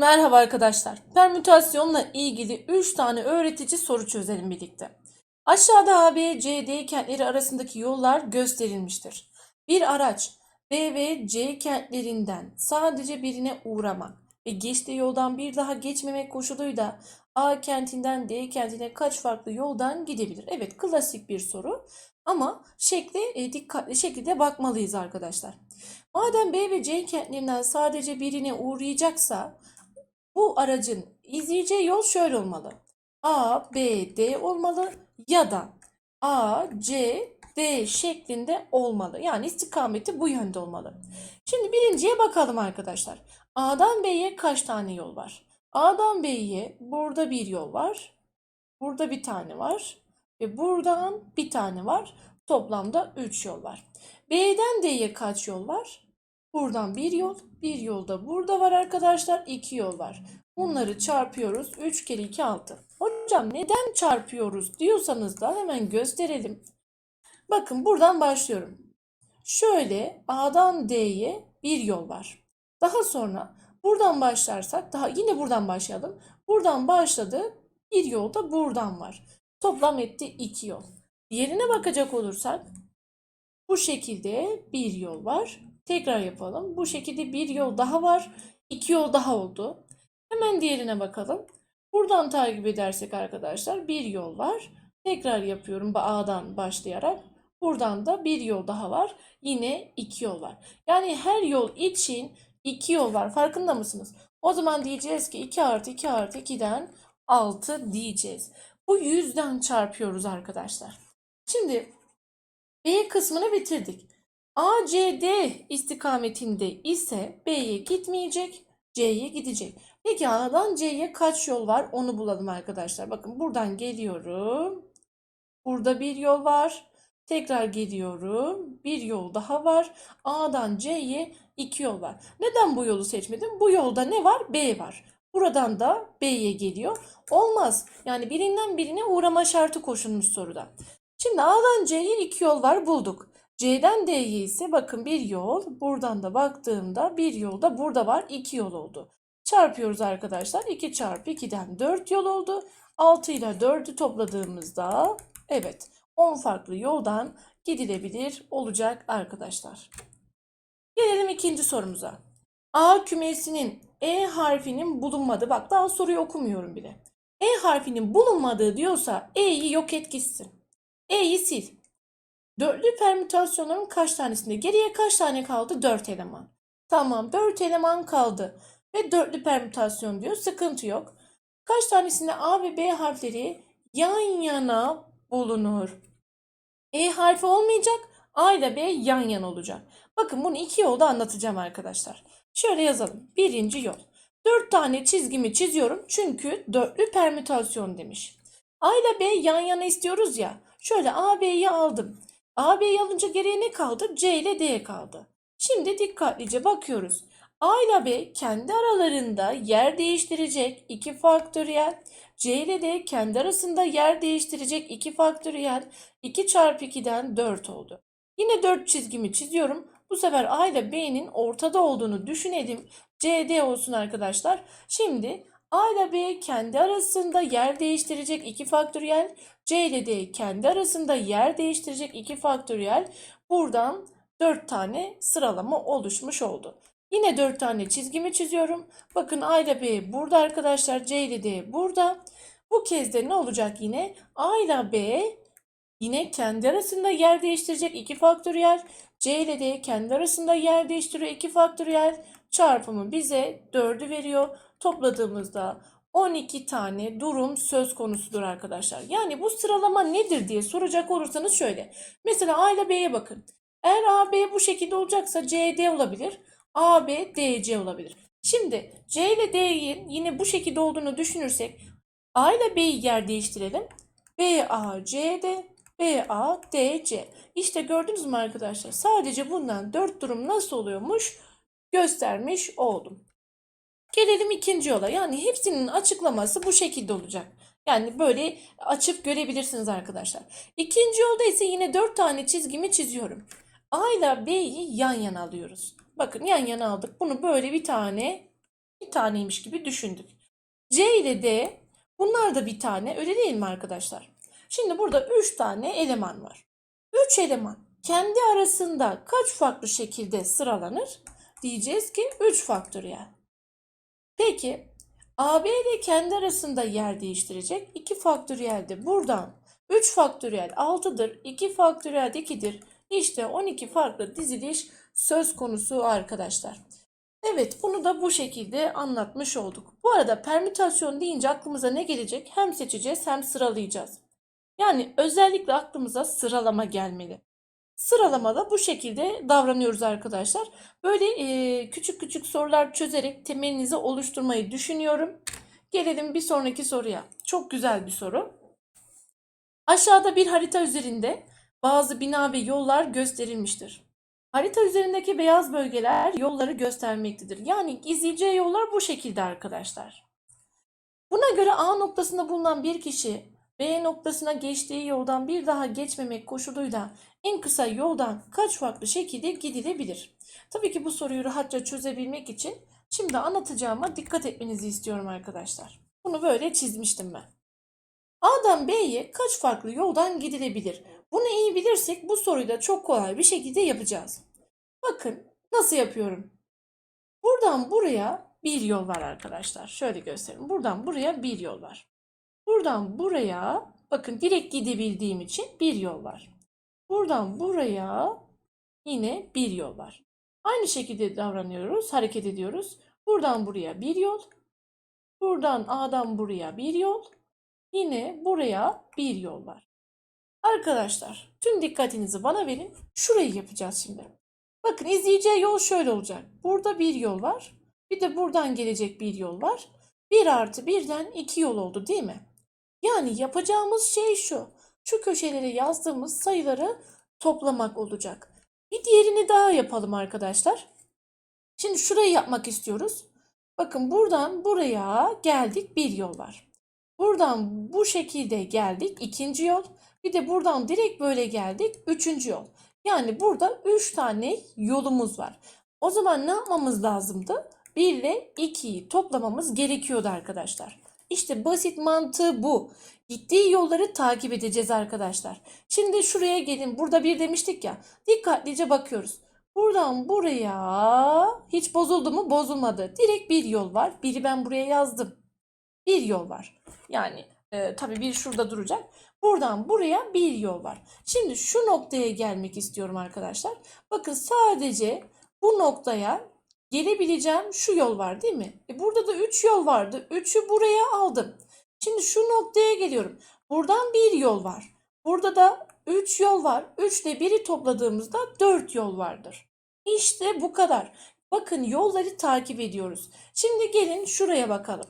Merhaba arkadaşlar. Permütasyonla ilgili 3 tane öğretici soru çözelim birlikte. Aşağıda A, B, C, D kentleri arasındaki yollar gösterilmiştir. Bir araç B ve C kentlerinden sadece birine uğramak ve geçtiği yoldan bir daha geçmemek koşuluyla A kentinden D kentine kaç farklı yoldan gidebilir? Evet, klasik bir soru ama şekli e, dikkatli şekilde bakmalıyız arkadaşlar. Madem B ve C kentlerinden sadece birine uğrayacaksa bu aracın izleyeceği yol şöyle olmalı. A, B, D olmalı ya da A, C, D şeklinde olmalı. Yani istikameti bu yönde olmalı. Şimdi birinciye bakalım arkadaşlar. A'dan B'ye kaç tane yol var? A'dan B'ye burada bir yol var. Burada bir tane var. Ve buradan bir tane var. Toplamda 3 yol var. B'den D'ye kaç yol var? Buradan bir yol, bir yolda burada var arkadaşlar. iki yol var. Bunları çarpıyoruz. 3 kere 2 6. Hocam neden çarpıyoruz diyorsanız da hemen gösterelim. Bakın buradan başlıyorum. Şöyle A'dan D'ye bir yol var. Daha sonra buradan başlarsak daha yine buradan başlayalım. Buradan başladı. Bir yol da buradan var. Toplam etti iki yol. Diğerine bakacak olursak bu şekilde bir yol var. Tekrar yapalım. Bu şekilde bir yol daha var. İki yol daha oldu. Hemen diğerine bakalım. Buradan takip edersek arkadaşlar bir yol var. Tekrar yapıyorum A'dan başlayarak. Buradan da bir yol daha var. Yine iki yol var. Yani her yol için iki yol var. Farkında mısınız? O zaman diyeceğiz ki 2 artı 2 artı 2'den 6 diyeceğiz. Bu yüzden çarpıyoruz arkadaşlar. Şimdi B kısmını bitirdik. ACD istikametinde ise B'ye gitmeyecek, C'ye gidecek. Peki A'dan C'ye kaç yol var onu bulalım arkadaşlar. Bakın buradan geliyorum. Burada bir yol var. Tekrar geliyorum. Bir yol daha var. A'dan C'ye iki yol var. Neden bu yolu seçmedim? Bu yolda ne var? B var. Buradan da B'ye geliyor. Olmaz. Yani birinden birine uğrama şartı koşulmuş soruda. Şimdi A'dan C'ye iki yol var bulduk. C'den D'ye ise bakın bir yol. Buradan da baktığımda bir yol da burada var. iki yol oldu. Çarpıyoruz arkadaşlar. 2 çarpı 2'den 4 yol oldu. 6 ile 4'ü topladığımızda evet 10 farklı yoldan gidilebilir olacak arkadaşlar. Gelelim ikinci sorumuza. A kümesinin E harfinin bulunmadığı, bak daha soruyu okumuyorum bile. E harfinin bulunmadığı diyorsa E'yi yok et gitsin. E'yi sil. Dörtlü permütasyonların kaç tanesinde? Geriye kaç tane kaldı? 4 eleman. Tamam 4 eleman kaldı. Ve dörtlü permütasyon diyor. Sıkıntı yok. Kaç tanesinde A ve B harfleri yan yana bulunur? E harfi olmayacak. A ile B yan yana olacak. Bakın bunu iki yolda anlatacağım arkadaşlar. Şöyle yazalım. Birinci yol. Dört tane çizgimi çiziyorum çünkü dörtlü permütasyon demiş. A ile B yan yana istiyoruz ya. Şöyle A, B'yi aldım. A, B'yi alınca geriye ne kaldı? C ile D kaldı. Şimdi dikkatlice bakıyoruz. A ile B kendi aralarında yer değiştirecek 2 faktöriyel. C ile D kendi arasında yer değiştirecek 2 faktöriyel. 2 çarpı 2'den 4 oldu. Yine 4 çizgimi çiziyorum. Bu sefer A ile B'nin ortada olduğunu düşünelim. CD olsun arkadaşlar. Şimdi A ile B kendi arasında yer değiştirecek 2 faktöriyel. C ile D kendi arasında yer değiştirecek 2 faktöriyel. Buradan 4 tane sıralama oluşmuş oldu. Yine 4 tane çizgimi çiziyorum. Bakın A ile B burada arkadaşlar. C ile D burada. Bu kez de ne olacak yine? A ile B yine kendi arasında yer değiştirecek 2 faktöriyel. C ile D kendi arasında yer değiştiriyor 2 faktöriyel. Çarpımı bize 4'ü veriyor. Topladığımızda 12 tane durum söz konusudur arkadaşlar. Yani bu sıralama nedir diye soracak olursanız şöyle. Mesela A ile B'ye bakın. Eğer A, B bu şekilde olacaksa C, D olabilir. A, B, D, C olabilir. Şimdi C ile D'nin yine bu şekilde olduğunu düşünürsek A ile B'yi yer değiştirelim. B, A, C, D, B, A, D, C. İşte gördünüz mü arkadaşlar? Sadece bundan 4 durum nasıl oluyormuş göstermiş oldum. Gelelim ikinci yola. Yani hepsinin açıklaması bu şekilde olacak. Yani böyle açıp görebilirsiniz arkadaşlar. İkinci yolda ise yine 4 tane çizgimi çiziyorum. A ile B'yi yan yana alıyoruz. Bakın yan yana aldık. Bunu böyle bir tane bir taneymiş gibi düşündük. C ile D bunlar da bir tane öyle değil mi arkadaşlar? Şimdi burada 3 tane eleman var. 3 eleman kendi arasında kaç farklı şekilde sıralanır? Diyeceğiz ki 3 faktöriyel. Peki AB ile kendi arasında yer değiştirecek. 2 faktöriyel de buradan 3 faktöriyel 6'dır. 2 faktöriyel 2'dir. İşte 12 farklı diziliş söz konusu arkadaşlar. Evet bunu da bu şekilde anlatmış olduk. Bu arada permütasyon deyince aklımıza ne gelecek? Hem seçeceğiz hem sıralayacağız. Yani özellikle aklımıza sıralama gelmeli. Sıralamada bu şekilde davranıyoruz arkadaşlar. Böyle e, küçük küçük sorular çözerek temelinizi oluşturmayı düşünüyorum. Gelelim bir sonraki soruya. Çok güzel bir soru. Aşağıda bir harita üzerinde bazı bina ve yollar gösterilmiştir. Harita üzerindeki beyaz bölgeler yolları göstermektedir. Yani izleyeceği yollar bu şekilde arkadaşlar. Buna göre A noktasında bulunan bir kişi B noktasına geçtiği yoldan bir daha geçmemek koşuluyla en kısa yoldan kaç farklı şekilde gidilebilir? Tabii ki bu soruyu rahatça çözebilmek için şimdi anlatacağıma dikkat etmenizi istiyorum arkadaşlar. Bunu böyle çizmiştim ben. A'dan B'ye kaç farklı yoldan gidilebilir? Bunu iyi bilirsek bu soruyu da çok kolay bir şekilde yapacağız. Bakın nasıl yapıyorum. Buradan buraya bir yol var arkadaşlar. Şöyle göstereyim. Buradan buraya bir yol var. Buradan buraya bakın direkt gidebildiğim için bir yol var. Buradan buraya yine bir yol var. Aynı şekilde davranıyoruz, hareket ediyoruz. Buradan buraya bir yol. Buradan A'dan buraya bir yol. Yine buraya bir yol var. Arkadaşlar tüm dikkatinizi bana verin. Şurayı yapacağız şimdi. Bakın izleyeceği yol şöyle olacak. Burada bir yol var. Bir de buradan gelecek bir yol var. 1 artı 1'den 2 yol oldu değil mi? Yani yapacağımız şey şu. Şu köşelere yazdığımız sayıları toplamak olacak. Bir diğerini daha yapalım arkadaşlar. Şimdi şurayı yapmak istiyoruz. Bakın buradan buraya geldik bir yol var. Buradan bu şekilde geldik ikinci yol. Bir de buradan direkt böyle geldik üçüncü yol. Yani burada üç tane yolumuz var. O zaman ne yapmamız lazımdı? 1 ile 2'yi toplamamız gerekiyordu arkadaşlar. İşte basit mantığı bu. Gittiği yolları takip edeceğiz arkadaşlar. Şimdi şuraya gelin. Burada bir demiştik ya. Dikkatlice bakıyoruz. Buradan buraya hiç bozuldu mu? Bozulmadı. Direkt bir yol var. Biri ben buraya yazdım. Bir yol var. Yani e, tabii bir şurada duracak. Buradan buraya bir yol var. Şimdi şu noktaya gelmek istiyorum arkadaşlar. Bakın sadece bu noktaya gelebileceğim şu yol var değil mi? E burada da 3 yol vardı. 3'ü buraya aldım. Şimdi şu noktaya geliyorum. Buradan bir yol var. Burada da 3 yol var. 3 ile 1'i topladığımızda 4 yol vardır. İşte bu kadar. Bakın yolları takip ediyoruz. Şimdi gelin şuraya bakalım.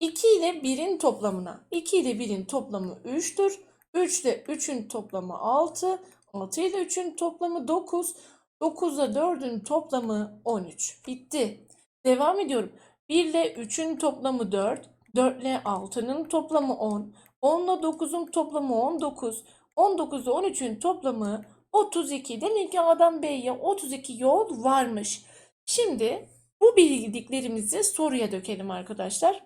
2 ile 1'in toplamına. 2 ile 1'in toplamı 3'tür. 3 ile 3'ün toplamı 6. 6 ile 3'ün toplamı 9. 9 ile 4'ün toplamı 13. Bitti. Devam ediyorum. 1 ile 3'ün toplamı 4. 4 ile 6'nın toplamı 10. 10 ile 9'un toplamı 19. 19 ile 13'ün toplamı 32. Demek ki A'dan B'ye 32 yol varmış. Şimdi bu bildiklerimizi soruya dökelim arkadaşlar.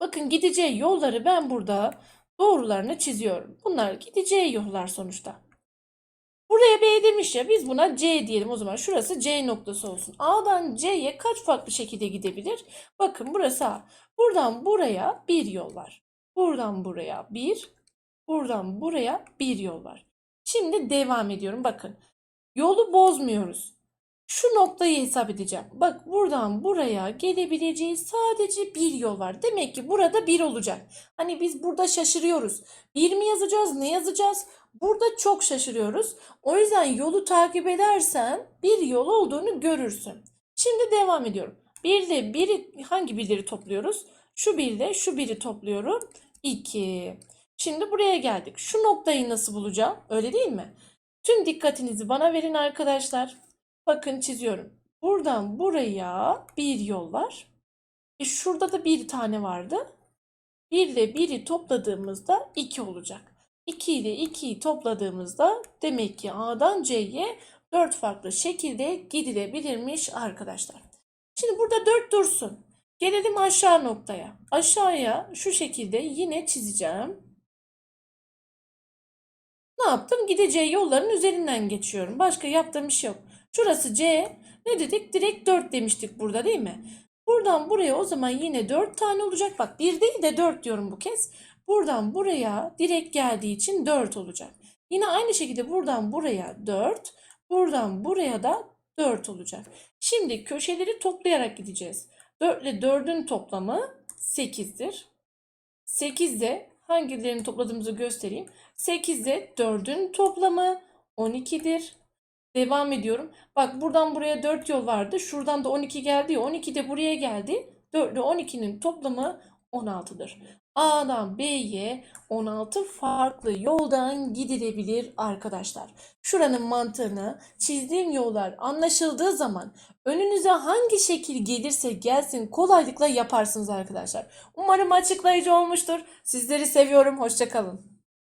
Bakın gideceği yolları ben burada doğrularını çiziyorum. Bunlar gideceği yollar sonuçta. Buraya B demiş ya biz buna C diyelim o zaman şurası C noktası olsun. A'dan C'ye kaç farklı şekilde gidebilir? Bakın burası A. Buradan buraya bir yol var. Buradan buraya bir, buradan buraya bir yol var. Şimdi devam ediyorum bakın. Yolu bozmuyoruz. Şu noktayı hesap edeceğim. Bak buradan buraya gelebileceği sadece bir yol var. Demek ki burada bir olacak. Hani biz burada şaşırıyoruz. Bir mi yazacağız? Ne yazacağız? Burada çok şaşırıyoruz. O yüzden yolu takip edersen bir yol olduğunu görürsün. Şimdi devam ediyorum. Bir ile biri hangi birleri topluyoruz? Şu bir ile şu biri topluyorum. 2. Şimdi buraya geldik. Şu noktayı nasıl bulacağım? Öyle değil mi? Tüm dikkatinizi bana verin arkadaşlar. Bakın çiziyorum. Buradan buraya bir yol var. E şurada da bir tane vardı. 1 ile 1'i topladığımızda 2 olacak. 2 ile 2'yi topladığımızda demek ki A'dan C'ye 4 farklı şekilde gidilebilirmiş arkadaşlar. Şimdi burada 4 dursun. Gelelim aşağı noktaya. Aşağıya şu şekilde yine çizeceğim. Ne yaptım? Gideceği yolların üzerinden geçiyorum. Başka yaptığım bir şey yok. Şurası C. Ne dedik? Direkt 4 demiştik burada değil mi? Buradan buraya o zaman yine 4 tane olacak. Bak 1 değil de 4 diyorum bu kez. Buradan buraya direkt geldiği için 4 olacak. Yine aynı şekilde buradan buraya 4. Buradan buraya da 4 olacak. Şimdi köşeleri toplayarak gideceğiz. 4 ile 4'ün toplamı 8'dir. 8 de hangilerini topladığımızı göstereyim. 8 de 4'ün toplamı 12'dir. Devam ediyorum. Bak buradan buraya 4 yol vardı. Şuradan da 12 geldi ya. 12 de buraya geldi. 4 ile 12'nin toplamı 16'dır. A'dan B'ye 16 farklı yoldan gidilebilir arkadaşlar. Şuranın mantığını çizdiğim yollar anlaşıldığı zaman önünüze hangi şekil gelirse gelsin kolaylıkla yaparsınız arkadaşlar. Umarım açıklayıcı olmuştur. Sizleri seviyorum. Hoşçakalın.